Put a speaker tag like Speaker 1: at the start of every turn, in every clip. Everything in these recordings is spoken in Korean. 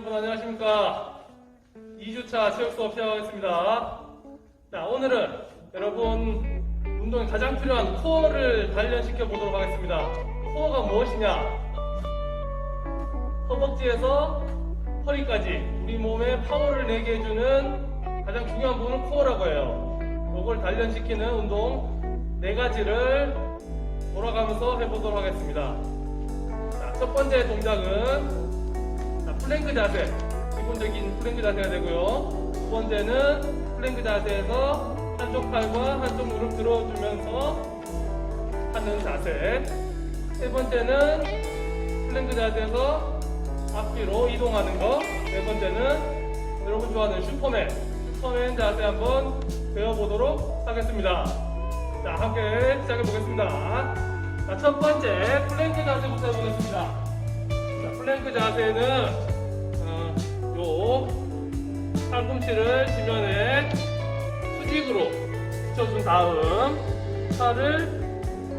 Speaker 1: 여러분 안녕하십니까? 2주차 체육 수업 시작하겠습니다. 자 오늘은 여러분 운동에 가장 필요한 코어를 단련시켜 보도록 하겠습니다. 코어가 무엇이냐? 허벅지에서 허리까지 우리 몸에 파워를 내게 해주는 가장 중요한 부분은 코어라고 해요. 이걸 단련시키는 운동 네 가지를 돌아가면서 해보도록 하겠습니다. 자, 첫 번째 동작은 자, 플랭크 자세. 기본적인 플랭크 자세가 되고요. 두 번째는 플랭크 자세에서 한쪽 팔과 한쪽 무릎 들어주면서 하는 자세. 세 번째는 플랭크 자세에서 앞뒤로 이동하는 거. 네 번째는 여러분 좋아하는 슈퍼맨. 슈퍼맨 자세 한번 배워보도록 하겠습니다. 자, 함께 시작해 보겠습니다. 자, 첫 번째 플랭크 자세부터 해보겠습니다. 자, 플랭크 자세는 어, 요 팔꿈치를 지면에 수직으로 붙여준 다음 팔을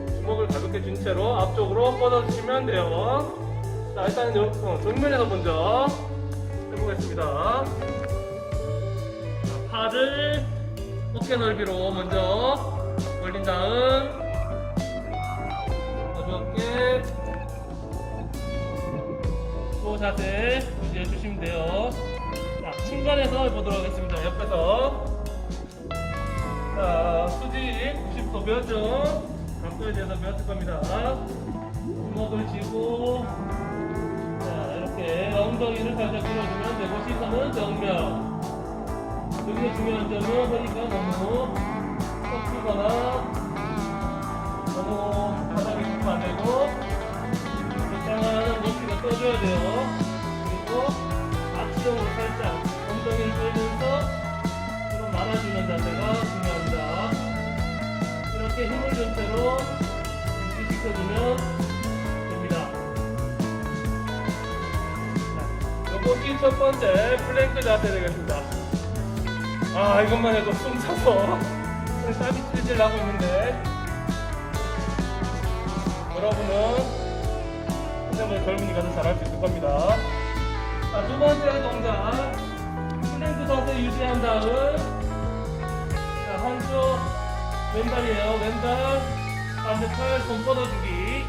Speaker 1: 주먹을 가볍게 쥔 채로 앞쪽으로 뻗어주시면 돼요. 자, 일단은 요, 어, 정면에서 먼저 해보겠습니다. 자, 팔을 어깨 넓이로 먼저 올린 다음 가볍게 또 자세 유지해 주시면 돼요. 자, 중간에서 해보도록 하겠습니다. 옆에서. 자, 수직 90도 변정. 각도에 대해서 배웠을 겁니다. 주먹을 쥐고, 자, 이렇게 엉덩이를 살짝 끌어주면 되고, 시선은 정면. 여기서 중요한 점은 허리가 너무 꺾이거나, 너무 바닥에 붙으면 안 되고, 적당한 높이가 떠줘야 돼요. 그리고 앞치형으로 살짝 엉덩이를 끌면서 좀 말아주는 자세가 중요합니다. 이렇게 힘을 준 채로 유지시켜주면 됩니다. 자, 요것이 첫 번째 플랭크 자세 되겠습니다. 아, 이것만 해도 숨 차서 땀이 찔찔 나고 있는데 여러분은 한정을 젊은이가 더 잘할 수 있을 겁니다. 자, 두 번째 동작. 왼발이에요. 왼발. 반대팔 손 뻗어주기.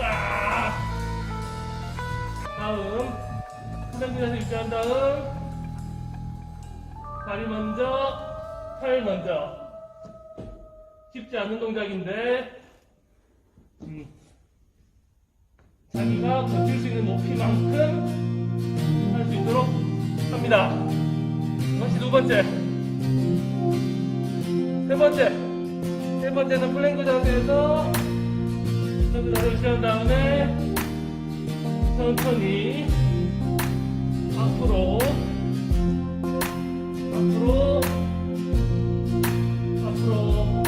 Speaker 1: 와! 다음. 자세 유지한 다음. 다리 먼저, 팔 먼저. 쉽지 않은 동작인데, 음, 자기가 버틸 수 있는 높이만큼 할 수 있도록 합니다. 이것이 두 번째. 세 번째. 세 번째는 플랭크 자세에서 플랭크 자세를 취한 다음에 천천히 앞으로 앞으로 앞으로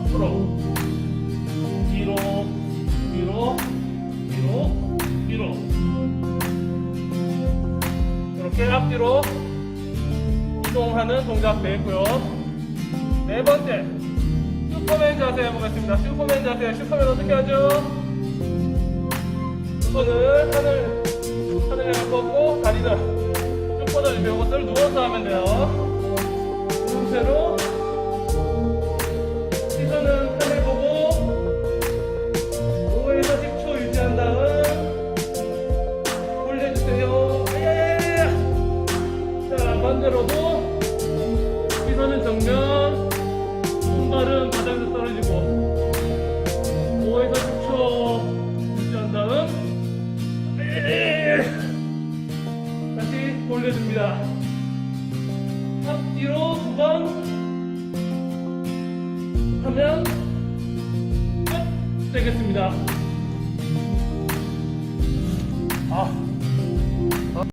Speaker 1: 앞으로. 뒤로 뒤로 뒤로 뒤로. 이렇게 앞뒤로 이동하는 동작 되고요. 네 번째 슈퍼맨 자세 해보겠습니다 슈퍼맨 자세 슈퍼맨 어떻게 하죠? 손을 하늘 하늘에 뻗고 다리는 쭉 뻗어주세요 이것을 누워서 하면 돼요 채로 시선은 하늘 보고 5에서 10초 유지한 다음 올려주세요. 아야야야야. 자, 반대로도 시선은 정면, 손 발은 바닥에서 떨어지고 5에서 10초 유지한 다음. 다시 돌려줍니다. 앞뒤로 두 번 하면 끝 되겠습니다. 아,